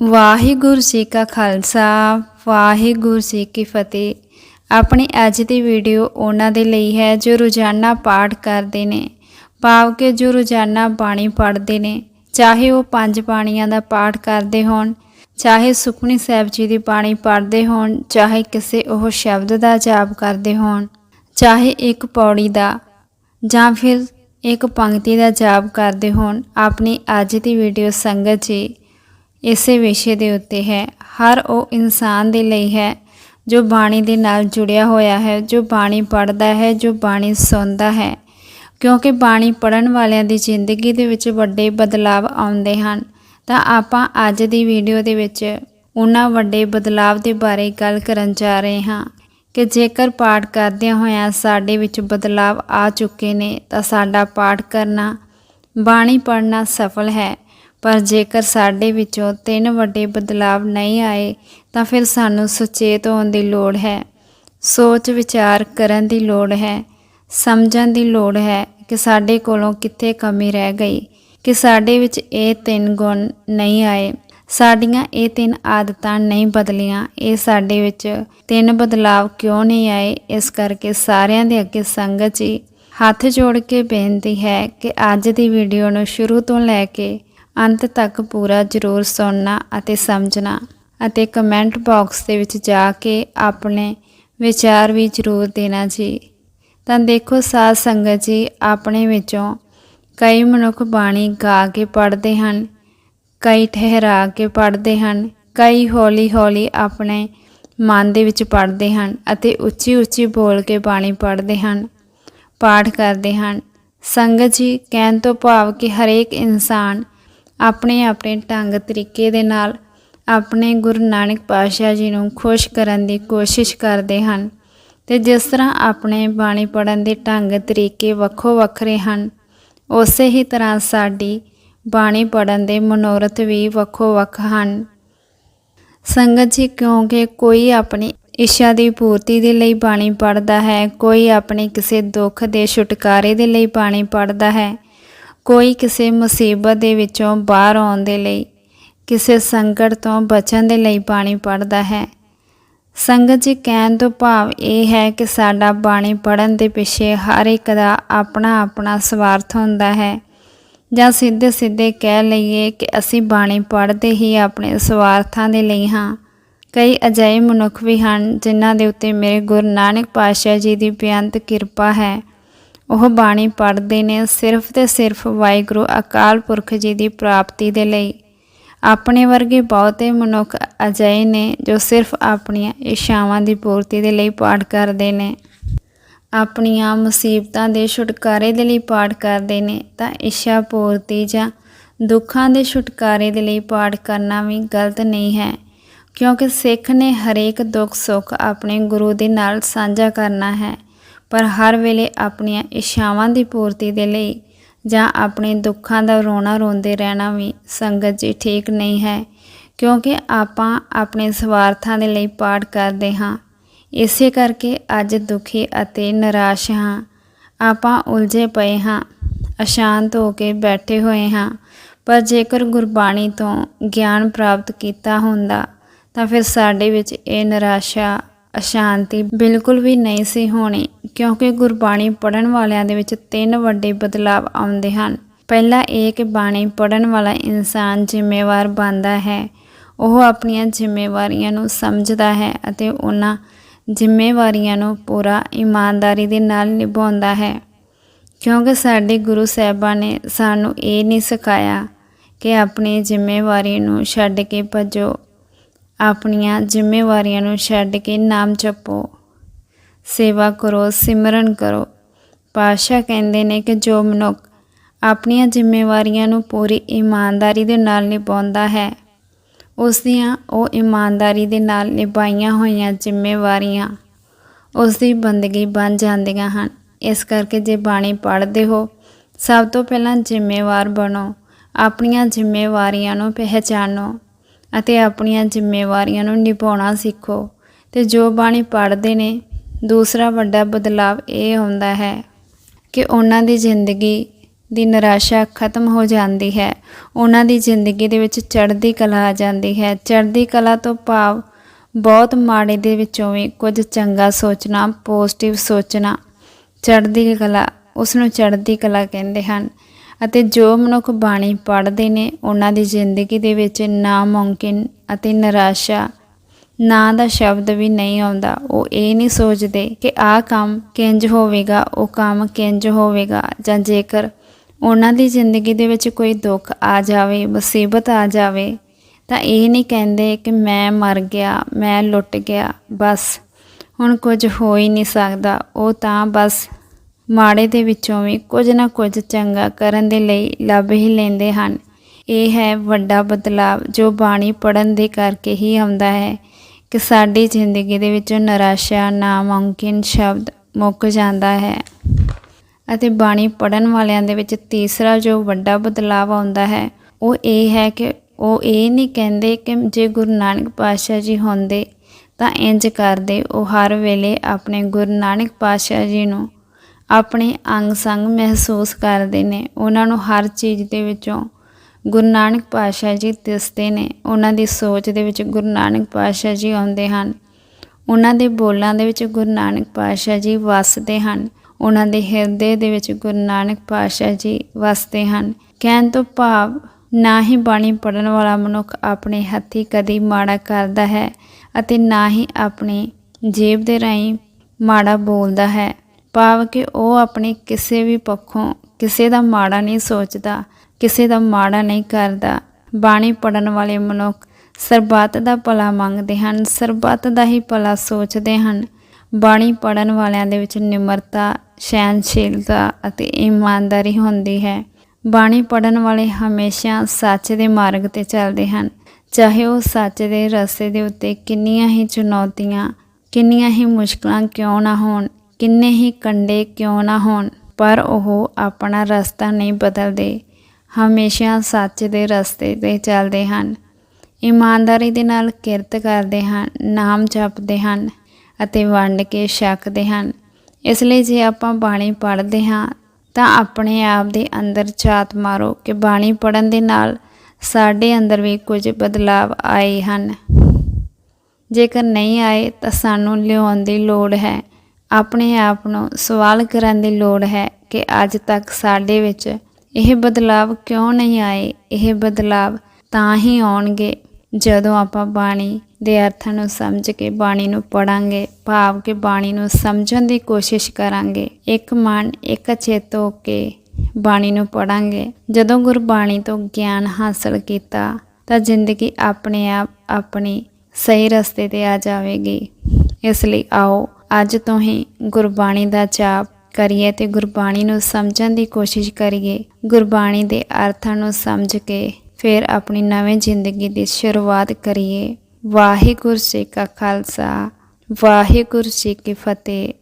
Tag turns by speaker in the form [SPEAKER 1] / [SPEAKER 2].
[SPEAKER 1] ਵਾਹਿਗੁਰੂ ਜੀ ਕਾ ਖਾਲਸਾ, ਵਾਹਿਗੁਰੂ ਜੀ ਕੀ ਫਤਿਹ। ਆਪਣੀ ਅੱਜ ਦੀ ਵੀਡੀਓ ਉਹਨਾਂ ਦੇ ਲਈ ਹੈ ਜੋ ਰੋਜ਼ਾਨਾ ਪਾਠ ਕਰਦੇ ਨੇ। ਭਾਵ ਕਿ ਜੋ ਰੋਜ਼ਾਨਾ ਬਾਣੀ ਪੜ੍ਹਦੇ ਨੇ, ਚਾਹੇ ਉਹ ਪੰਜ ਬਾਣੀਆਂ ਦਾ ਪਾਠ ਕਰਦੇ ਹੋਣ, ਚਾਹੇ ਸੁਖਮਨੀ ਸਾਹਿਬ ਜੀ ਦੀ ਬਾਣੀ ਪੜ੍ਹਦੇ ਹੋਣ, ਚਾਹੇ ਕਿਸੇ ਉਹ ਸ਼ਬਦ ਦਾ ਜਾਪ ਕਰਦੇ ਹੋਣ, ਚਾਹੇ ਇੱਕ ਪੌੜੀ ਦਾ, ਜਾਂ ਫਿਰ ਇੱਕ ਪੰਕਤੀ ਦਾ ਜਾਪ ਕਰਦੇ ਹੋਣ, ਆਪਣੀ ਅੱਜ ਦੀ ਵੀਡੀਓ ਸੰਗਤ ਜੀ ਇਸੇ ਵਿਸ਼ੇ ਦੇ ਉੱਤੇ ਹੈ। ਹਰ ਉਹ ਇਨਸਾਨ ਦੇ ਲਈ ਹੈ ਜੋ ਬਾਣੀ ਦੇ ਨਾਲ ਜੁੜਿਆ ਹੋਇਆ ਹੈ, ਜੋ ਬਾਣੀ ਪੜ੍ਹਦਾ ਹੈ, ਜੋ ਬਾਣੀ ਸੁਣਦਾ ਹੈ। ਕਿਉਂਕਿ ਬਾਣੀ ਪੜਨ ਵਾਲਿਆਂ ਦੀ ਜ਼ਿੰਦਗੀ ਦੇ ਵਿੱਚ ਵੱਡੇ ਬਦਲਾਵ ਆਉਂਦੇ ਹਨ। ਤਾਂ ਆਪਾਂ ਅੱਜ ਦੀ ਵੀਡੀਓ ਦੇ ਵਿੱਚ ਉਹਨਾਂ ਵੱਡੇ ਬਦਲਾਵ ਦੇ ਬਾਰੇ ਗੱਲ ਕਰਨ ਜਾ ਰਹੇ ਹਾਂ ਕਿ ਜੇਕਰ ਪਾਠ ਕਰਦਿਆਂ ਹੋਇਆਂ ਸਾਡੇ ਵਿੱਚ ਬਦਲਾਵ ਆ ਚੁੱਕੇ ਨੇ ਤਾਂ ਸਾਡਾ ਪਾਠ ਕਰਨਾ, ਬਾਣੀ ਪੜਨਾ ਸਫਲ ਹੈ। ਪਰ ਜੇਕਰ ਸਾਡੇ ਵਿੱਚੋਂ ਤਿੰਨ ਵੱਡੇ ਬਦਲਾਵ ਨਹੀਂ ਆਏ, ਤਾਂ ਫਿਰ ਸਾਨੂੰ ਸੁਚੇਤ ਹੋਣ ਦੀ ਲੋੜ ਹੈ। ਸੋਚ ਵਿਚਾਰ ਕਰਨ ਦੀ ਲੋੜ ਹੈ। ਸਮਝਣ ਦੀ ਲੋੜ ਹੈ ਕਿ ਸਾਡੇ ਕੋਲੋਂ ਕਿੱਥੇ ਕਮੀ ਰਹਿ ਗਈ, ਕਿ ਸਾਡੇ ਵਿੱਚ ਇਹ ਤਿੰਨ ਗੁਣ ਨਹੀਂ ਆਏ। ਸਾਡੀਆਂ ਇਹ ਤਿੰਨ ਆਦਤਾਂ ਨਹੀਂ ਬਦਲੀਆਂ। ਇਹ ਸਾਡੇ ਵਿੱਚ ਤਿੰਨ ਬਦਲਾਵ ਕਿਉਂ ਨਹੀਂ ਆਏ? ਇਸ ਕਰਕੇ ਸਾਰਿਆਂ ਦੇ ਅੱਗੇ ਸੰਗਤ ਜੀ ਹੱਥ ਜੋੜ ਕੇ ਬੇਨਤੀ ਹੈ ਕਿ ਅੱਜ ਦੀ ਵੀਡੀਓ ਨੂੰ ਸ਼ੁਰੂ ਤੋਂ ਲੈ ਕੇ ਅੰਤ ਤੱਕ ਪੂਰਾ ਜ਼ਰੂਰ ਸੁਣਨਾ ਅਤੇ ਸਮਝਣਾ ਅਤੇ ਕਮੈਂਟ ਬਾਕਸ ਦੇ ਵਿੱਚ ਜਾ ਕੇ ਆਪਣੇ ਵਿਚਾਰ ਵੀ ਜ਼ਰੂਰ ਦੇਣਾ ਜੀ। ਤਾਂ ਦੇਖੋ ਸਾਧ ਸੰਗਤ ਜੀ, ਆਪਣੇ ਵਿੱਚੋਂ ਕਈ ਮਨੁੱਖ ਬਾਣੀ ਗਾ ਕੇ ਪੜ੍ਹਦੇ ਹਨ, ਕਈ ਠਹਿਰਾ ਕੇ ਪੜ੍ਹਦੇ ਹਨ, ਕਈ ਹੌਲੀ-ਹੌਲੀ ਆਪਣੇ ਮਨ ਦੇ ਵਿੱਚ ਪੜ੍ਹਦੇ ਹਨ ਅਤੇ ਉੱਚੀ-ਉੱਚੀ ਬੋਲ ਕੇ ਬਾਣੀ ਪੜ੍ਹਦੇ ਹਨ, ਪਾਠ ਕਰਦੇ ਹਨ। ਸੰਗਤ ਜੀ, ਕਹਿਣ ਤੋਂ ਭਾਵ ਕਿ ਹਰੇਕ ਇਨਸਾਨ ਆਪਣੇ ਆਪਣੇ ਢੰਗ ਤਰੀਕੇ ਦੇ ਨਾਲ ਆਪਣੇ ਗੁਰੂ ਨਾਨਕ ਪਾਤਸ਼ਾਹ ਜੀ ਨੂੰ ਖੁਸ਼ ਕਰਨ ਦੀ ਕੋਸ਼ਿਸ਼ ਕਰਦੇ ਹਨ ਤੇ ਜਿਸ ਤਰ੍ਹਾਂ ਆਪਣੇ ਬਾਣੀ ਪੜਨ ਦੇ ਢੰਗ ਤਰੀਕੇ ਵੱਖੋ ਵੱਖਰੇ ਹਨ, ਉਸੇ ਹੀ ਤਰ੍ਹਾਂ ਸਾਡੀ ਬਾਣੀ ਪੜਨ ਦੇ ਮਨੋਰਥ ਵੀ ਵੱਖੋ ਵੱਖ ਹਨ। ਸੰਗਤ ਜੀ, ਕਿਉਂਕਿ ਕੋਈ ਆਪਣੀ ਇੱਛਾ ਦੀ ਪੂਰਤੀ ਦੇ ਲਈ ਬਾਣੀ ਪੜਦਾ ਹੈ, ਕੋਈ ਆਪਣੇ ਕਿਸੇ ਦੁੱਖ ਦੇ ਛੁਟਕਾਰੇ ਦੇ ਲਈ ਬਾਣੀ ਪੜਦਾ ਹੈ ਕੋਈ ਕਿਸੇ ਮੁਸੀਬਤ ਦੇ ਵਿੱਚੋਂ ਬਾਹਰ ਆਉਣ ਦੇ ਲਈ, ਕਿਸੇ ਸੰਕਟ ਤੋਂ ਬਚਣ ਦੇ ਲਈ ਬਾਣੀ ਪੜਦਾ ਹੈ। ਸੰਗਤ ਜੀ, ਕਹਿਣ ਤੋਂ ਭਾਵ ਇਹ ਹੈ ਕਿ ਸਾਡਾ ਬਾਣੀ ਪੜਨ ਦੇ ਪਿੱਛੇ ਹਰ ਇੱਕ ਦਾ ਆਪਣਾ ਆਪਣਾ ਸਵਾਰਥ ਹੁੰਦਾ ਹੈ। ਜਾਂ ਸਿੱਧੇ ਸਿੱਧੇ ਕਹਿ ਲਈਏ ਕਿ ਅਸੀਂ ਬਾਣੀ ਪੜ੍ਹਦੇ ਹੀ ਆਪਣੇ ਸਵਾਰਥਾਂ ਦੇ ਲਈ ਹਾਂ। ਕਈ ਅਜਿਹੇ ਮਨੁੱਖ ਵੀ ਹਨ ਜਿਨ੍ਹਾਂ ਦੇ ਉੱਤੇ ਮੇਰੇ ਗੁਰੂ ਨਾਨਕ ਪਾਤਸ਼ਾਹ ਜੀ ਦੀ ਬੇਅੰਤ ਕਿਰਪਾ ਹੈ। ਉਹ ਬਾਣੀ ਪੜ੍ਹਦੇ ਨੇ ਸਿਰਫ ਤੇ ਸਿਰਫ ਵਾਹਿਗੁਰੂ ਅਕਾਲ ਪੁਰਖ ਜੀ ਦੀ ਪ੍ਰਾਪਤੀ ਦੇ ਲਈ। ਆਪਣੇ ਵਰਗੇ ਬਹੁਤੇ ਮਨੁੱਖ ਅਜਿਹੇ ਨੇ ਜੋ ਸਿਰਫ ਆਪਣੀਆਂ ਇੱਛਾਵਾਂ ਦੀ ਪੂਰਤੀ ਦੇ ਲਈ ਪਾਠ ਕਰਦੇ ਨੇ। ਆਪਣੀਆਂ ਮੁਸੀਬਤਾਂ ਦੇ ਛੁਟਕਾਰੇ ਦੇ ਲਈ ਪਾਠ ਕਰਦੇ ਨੇ ਤਾਂ ਇੱਛਾ ਪੂਰਤੀ ਜਾਂ ਦੁੱਖਾਂ ਦੇ ਛੁਟਕਾਰੇ ਦੇ ਲਈ ਪਾਠ ਕਰਨਾ ਵੀ ਗਲਤ ਨਹੀਂ ਹੈ, ਕਿਉਂਕਿ ਸਿੱਖ ਨੇ ਹਰੇਕ ਦੁੱਖ ਸੁੱਖ ਆਪਣੇ ਗੁਰੂ ਦੇ ਨਾਲ ਸਾਂਝਾ ਕਰਨਾ ਹੈ। ਪਰ ਹਰ ਵੇਲੇ ਆਪਣੀਆਂ ਇੱਛਾਵਾਂ ਦੀ ਪੂਰਤੀ ਦੇ ਲਈ ਜਾਂ ਆਪਣੇ ਦੁੱਖਾਂ ਦਾ ਰੋਣਾ ਰੋਂਦੇ ਰਹਿਣਾ ਵੀ ਸੰਗਤ ਜੀ ਠੀਕ ਨਹੀਂ ਹੈ, ਕਿਉਂਕਿ ਆਪਾਂ ਆਪਣੇ ਸਵਾਰਥਾਂ ਦੇ ਲਈ ਪਾਠ ਕਰਦੇ ਹਾਂ। ਇਸੇ ਕਰਕੇ ਅੱਜ ਦੁਖੀ ਅਤੇ ਨਿਰਾਸ਼ ਹਾਂ। ਆਪਾਂ ਉਲਝੇ ਪਏ ਹਾਂ, ਅਸ਼ਾਂਤ ਹੋ ਕੇ ਬੈਠੇ ਹੋਏ ਹਾਂ, ਪਰ ਜੇਕਰ ਗੁਰਬਾਣੀ ਤੋਂ ਗਿਆਨ ਪ੍ਰਾਪਤ ਕੀਤਾ ਹੁੰਦਾ ਤਾਂ ਫਿਰ ਸਾਡੇ ਵਿੱਚ ਇਹ ਨਿਰਾਸ਼ਾ ਅਸ਼ਾਂਤੀ ਬਿਲਕੁਲ ਵੀ ਨਹੀਂ ਸੀ ਹੋਣੀ, ਕਿਉਂਕਿ ਗੁਰਬਾਣੀ ਪੜਨ ਵਾਲਿਆਂ ਦੇ ਵਿੱਚ ਤਿੰਨ ਵੱਡੇ ਬਦਲਾਵ ਆਉਂਦੇ ਹਨ। ਪਹਿਲਾ ਇਹ ਕਿ ਬਾਣੀ ਪੜਨ ਵਾਲਾ ਇਨਸਾਨ ਜ਼ਿੰਮੇਵਾਰ ਬਣਦਾ ਹੈ। ਉਹ ਆਪਣੀਆਂ ਜ਼ਿੰਮੇਵਾਰੀਆਂ ਨੂੰ ਸਮਝਦਾ ਹੈ ਅਤੇ ਉਹਨਾਂ ਜ਼ਿੰਮੇਵਾਰੀਆਂ ਨੂੰ ਪੂਰਾ ਇਮਾਨਦਾਰੀ ਦੇ ਨਾਲ ਨਿਭਾਉਂਦਾ ਹੈ। ਕਿਉਂਕਿ ਸਾਡੇ ਗੁਰੂ ਸਾਹਿਬਾਨ ਨੇ ਸਾਨੂੰ ਇਹ ਨਹੀਂ ਸਿਖਾਇਆ ਕਿ ਆਪਣੀ ਜ਼ਿੰਮੇਵਾਰੀ ਨੂੰ ਛੱਡ ਕੇ ਭੱਜੋ। ਆਪਣੀਆਂ ਜ਼ਿੰਮੇਵਾਰੀਆਂ ਨੂੰ ਛੱਡ ਕੇ ਨਾਮ ਜਪੋ। ਸੇਵਾ ਕਰੋ, ਸਿਮਰਨ ਕਰੋ। ਪਾਸ਼ਾ ਕਹਿੰਦੇ ਨੇ ਕਿ ਜੋ ਮਨੁੱਖ ਆਪਣੀਆਂ ਜ਼ਿੰਮੇਵਾਰੀਆਂ ਨੂੰ ਪੂਰੀ ਇਮਾਨਦਾਰੀ ਦੇ ਨਾਲ ਨਿਭਾਉਂਦਾ ਹੈ ਉਸ ਦੀਆਂ ਉਹ ਇਮਾਨਦਾਰੀ ਦੇ ਨਾਲ ਨਿਭਾਈਆਂ ਹੋਈਆਂ ਜ਼ਿੰਮੇਵਾਰੀਆਂ ਉਸ ਦੀ ਬੰਦਗੀ ਬਣ ਜਾਂਦੀਆਂ ਹਨ। ਇਸ ਕਰਕੇ ਜੇ ਬਾਣੀ ਪੜ੍ਹਦੇ ਹੋ, ਸਭ ਤੋਂ ਪਹਿਲਾਂ ਜ਼ਿੰਮੇਵਾਰ ਬਣੋ, ਆਪਣੀਆਂ ਜ਼ਿੰਮੇਵਾਰੀਆਂ ਨੂੰ ਪਹਿਚਾਨੋ। ਅਤੇ ਆਪਣੀਆਂ ਜ਼ਿੰਮੇਵਾਰੀਆਂ ਨੂੰ ਨਿਭਾਉਣਾ ਸਿੱਖੋ। ਤੇ ਜੋ ਬਾਣੀ ਪੜ੍ਹਦੇ ਨੇ, ਦੂਸਰਾ ਵੱਡਾ ਬਦਲਾਵ ਇਹ ਹੁੰਦਾ ਹੈ ਕਿ ਉਹਨਾਂ ਦੀ ਜ਼ਿੰਦਗੀ ਦੀ ਨਿਰਾਸ਼ਾ ਖਤਮ ਹੋ ਜਾਂਦੀ ਹੈ। ਉਹਨਾਂ ਦੀ ਜ਼ਿੰਦਗੀ ਦੇ ਵਿੱਚ ਚੜ੍ਹਦੀ ਕਲਾ ਆ ਜਾਂਦੀ ਹੈ। ਚੜ੍ਹਦੀ ਕਲਾ ਤੋਂ ਭਾਵ ਬਹੁਤ ਮਾੜੇ ਦੇ ਵਿੱਚੋਂ ਵੀ ਕੁਝ ਚੰਗਾ ਸੋਚਣਾ ਪੋਜ਼ਿਟਿਵ ਸੋਚਣਾ, ਚੜ੍ਹਦੀ ਕਲਾ ਉਸ ਨੂੰ ਚੜ੍ਹਦੀ ਕਲਾ ਕਹਿੰਦੇ ਹਨ। ਅਤੇ ਜੋ ਮਨੁੱਖ ਬਾਣੀ ਪੜ੍ਹਦੇ ਨੇ, ਉਹਨਾਂ ਦੀ ਜ਼ਿੰਦਗੀ ਦੇ ਵਿੱਚ ਨਾਮੁਮਕਿਨ ਅਤੇ ਨਿਰਾਸ਼ਾ, ਨਾਂ ਦਾ ਸ਼ਬਦ ਵੀ ਨਹੀਂ ਆਉਂਦਾ। ਉਹ ਇਹ ਨਹੀਂ ਸੋਚਦੇ ਕਿ ਆਹ ਕੰਮ ਕਿੰਜ ਹੋਵੇਗਾ, ਉਹ ਕੰਮ ਕਿੰਜ ਹੋਵੇਗਾ, ਜਾਂ ਜੇਕਰ ਉਹਨਾਂ ਦੀ ਜ਼ਿੰਦਗੀ ਦੇ ਵਿੱਚ ਕੋਈ ਦੁੱਖ ਆ ਜਾਵੇ, ਮੁਸੀਬਤ ਆ ਜਾਵੇ, ਤਾਂ ਇਹ ਨਹੀਂ ਕਹਿੰਦੇ ਕਿ ਮੈਂ ਮਰ ਗਿਆ, ਮੈਂ ਲੁੱਟ ਗਿਆ, ਬਸ ਹੁਣ ਕੁਝ ਹੋ ਹੀ ਨਹੀਂ ਸਕਦਾ। ਉਹ ਤਾਂ ਬਸ ਮਾੜੇ ਦੇ ਵਿੱਚੋਂ ਵੀ ਕੁਝ ਨਾ ਕੁਝ ਚੰਗਾ ਕਰਨ ਦੇ ਲਈ ਲੱਭ ਹੀ ਲੈਂਦੇ ਹਨ। ਇਹ ਹੈ ਵੱਡਾ ਬਦਲਾਵ ਜੋ ਬਾਣੀ ਪੜਨ ਦੇ ਕਰਕੇ ਹੀ ਆਉਂਦਾ ਹੈ ਕਿ ਸਾਡੀ ਜ਼ਿੰਦਗੀ ਦੇ ਵਿੱਚੋਂ ਨਿਰਾਸ਼ਾ, ਨਾਮੁਮਕਿਨ ਸ਼ਬਦ ਮੁੱਕ ਜਾਂਦਾ ਹੈ। ਅਤੇ ਬਾਣੀ ਪੜਨ ਵਾਲਿਆਂ ਦੇ ਵਿੱਚ ਤੀਸਰਾ ਜੋ ਵੱਡਾ ਬਦਲਾਵ ਆਉਂਦਾ ਹੈ, ਉਹ ਇਹ ਹੈ ਕਿ ਉਹ ਇਹ ਨਹੀਂ ਕਹਿੰਦੇ ਕਿ ਜੇ ਗੁਰੂ ਨਾਨਕ ਪਾਤਸ਼ਾਹ ਜੀ ਹੁੰਦੇ ਤਾਂ ਇੰਜ ਕਰਦੇ, ਉਹ ਹਰ ਵੇਲੇ ਆਪਣੇ ਗੁਰੂ ਨਾਨਕ ਪਾਤਸ਼ਾਹ ਜੀ ਨੂੰ ਆਪਣੇ ਅੰਗ ਸੰਗ ਮਹਿਸੂਸ ਕਰਦੇ ਨੇ। ਉਹਨਾਂ ਨੂੰ ਹਰ ਚੀਜ਼ ਦੇ ਵਿੱਚੋਂ ਗੁਰੂ ਨਾਨਕ ਪਾਤਸ਼ਾਹ ਜੀ ਦਿਸਦੇ ਨੇ। ਉਹਨਾਂ ਦੀ ਸੋਚ ਦੇ ਵਿੱਚ ਗੁਰੂ ਨਾਨਕ ਪਾਤਸ਼ਾਹ ਜੀ ਆਉਂਦੇ ਹਨ। ਉਹਨਾਂ ਦੇ ਬੋਲਾਂ ਦੇ ਵਿੱਚ ਗੁਰੂ ਨਾਨਕ ਪਾਤਸ਼ਾਹ ਜੀ ਵਸਦੇ ਹਨ। ਉਹਨਾਂ ਦੇ ਹਿਰਦੇ ਦੇ ਵਿੱਚ ਗੁਰੂ ਨਾਨਕ ਪਾਤਸ਼ਾਹ ਜੀ ਵਸਦੇ ਹਨ। ਕਹਿਣ ਤੋਂ ਭਾਵ ਨਾ ਹੀ ਬਾਣੀ ਪੜਨ ਵਾਲਾ ਮਨੁੱਖ ਆਪਣੇ ਹੱਥੀ ਕਦੀ ਮਾੜਾ ਕਰਦਾ ਹੈ ਅਤੇ ਨਾ ਹੀ ਆਪਣੀ ਜੇਬ ਦੇ ਰਾਹੀਂ ਮਾੜਾ ਬੋਲਦਾ ਹੈ। ਭਾਵ ਕਿ ਉਹ ਆਪਣੇ ਕਿਸੇ ਵੀ ਪੱਖੋਂ ਕਿਸੇ ਦਾ ਮਾੜਾ ਨਹੀਂ ਸੋਚਦਾ, ਕਿਸੇ ਦਾ ਮਾੜਾ ਨਹੀਂ ਕਰਦਾ। ਬਾਣੀ ਪੜਨ ਵਾਲੇ ਮਨੁੱਖ ਸਰਬੱਤ ਦਾ ਭਲਾ ਮੰਗਦੇ ਹਨ, ਸਰਬੱਤ ਦਾ ਹੀ ਭਲਾ ਸੋਚਦੇ ਹਨ। ਬਾਣੀ ਪੜਨ ਵਾਲਿਆਂ ਦੇ ਵਿੱਚ ਨਿਮਰਤਾ ਸਹਿਨਸ਼ੀਲਤਾ ਅਤੇ ਇਮਾਨਦਾਰੀ ਹੁੰਦੀ ਹੈ। ਬਾਣੀ ਪੜਨ ਵਾਲੇ ਹਮੇਸ਼ਾ ਸੱਚ ਦੇ ਮਾਰਗ ਤੇ ਚੱਲਦੇ ਹਨ। ਚਾਹੇ ਉਹ ਸੱਚ ਦੇ ਰਸਤੇ ਦੇ ਉੱਤੇ ਕਿੰਨੀਆਂ ਹੀ ਚੁਣੌਤੀਆਂ, ਕਿੰਨੀਆਂ ਹੀ ਮੁਸ਼ਕਲਾਂ ਕਿਉਂ ਨਾ ਹੋਣ ਕਿੰਨੇ ਹੀ ਕੰਡੇ ਕਿਉਂ ਨਾ ਹੋਣ, ਪਰ ਉਹ ਆਪਣਾ ਰਸਤਾ ਨਹੀਂ ਬਦਲਦੇ। ਹਮੇਸ਼ਾ ਸੱਚ ਦੇ ਰਸਤੇ ਤੇ ਚੱਲਦੇ ਹਨ। ਇਮਾਨਦਾਰੀ ਦੇ ਨਾਲ ਕਿਰਤ ਕਰਦੇ ਹਨ, ਨਾਮ ਜਪਦੇ ਹਨ ਅਤੇ ਵੰਡ ਕੇ ਛਕਦੇ ਹਨ। ਇਸ ਲਈ ਜੇ ਆਪਾਂ ਬਾਣੀ ਪੜ੍ਹਦੇ ਹਾਂ, ਤਾਂ ਆਪਣੇ ਆਪ ਦੇ ਅੰਦਰ ਝਾਤ ਮਾਰੋ ਕਿ ਬਾਣੀ ਪੜਨ ਦੇ ਨਾਲ ਸਾਡੇ ਅੰਦਰ ਵੀ ਕੁਝ ਬਦਲਾਵ ਆਏ ਹਨ। ਜੇਕਰ ਨਹੀਂ ਆਏ, ਤਾਂ ਸਾਨੂੰ ਲਿਆਉਣ ਦੀ ਲੋੜ ਹੈ। ਆਪਣੇ ਆਪ ਨੂੰ ਸਵਾਲ ਕਰਨ ਦੀ ਲੋੜ ਹੈ ਕਿ ਅੱਜ ਤੱਕ ਸਾਡੇ ਵਿੱਚ ਇਹ ਬਦਲਾਵ ਕਿਉਂ ਨਹੀਂ ਆਏ? ਇਹ ਬਦਲਾਵ ਤਾਂ ਹੀ ਆਉਣਗੇ ਜਦੋਂ ਆਪਾਂ ਬਾਣੀ ਦੇ ਅਰਥਾਂ ਨੂੰ ਸਮਝ ਕੇ ਬਾਣੀ ਨੂੰ ਪੜਾਂਗੇ ਭਾਵ ਕਿ ਬਾਣੀ ਨੂੰ ਸਮਝਣ ਦੀ ਕੋਸ਼ਿਸ਼ ਕਰਾਂਗੇ। ਇੱਕ ਮਨ, ਇੱਕ ਚੇਤ ਹੋ ਕੇ ਬਾਣੀ ਨੂੰ ਪੜਾਂਗੇ ਜਦੋਂ ਗੁਰਬਾਣੀ ਤੋਂ ਗਿਆਨ ਹਾਸਲ ਕੀਤਾ, ਤਾਂ ਜ਼ਿੰਦਗੀ ਆਪਣੇ ਆਪ ਆਪਣੀ ਸਹੀ ਰਸਤੇ ਤੇ ਆ ਜਾਵੇਗੀ। ਇਸ ਲਈ ਆਓ ਅੱਜ ਤੋਂ ਹੀ ਗੁਰਬਾਣੀ ਦਾ ਜਾਪ ਕਰੀਏ ਤੇ ਗੁਰਬਾਣੀ ਨੂੰ ਸਮਝਣ ਦੀ ਕੋਸ਼ਿਸ਼ ਕਰੀਏ। ਗੁਰਬਾਣੀ ਦੇ ਅਰਥਾਂ ਨੂੰ ਸਮਝ ਕੇ ਫਿਰ ਆਪਣੀ ਨਵੀਂ ਜ਼ਿੰਦਗੀ ਦੀ ਸ਼ੁਰੂਆਤ ਕਰੀਏ। ਵਾਹਿਗੁਰੂ ਜੀ ਕਾ ਖਾਲਸਾ, ਵਾਹਿਗੁਰੂ ਜੀ ਕੀ ਫਤਿਹ।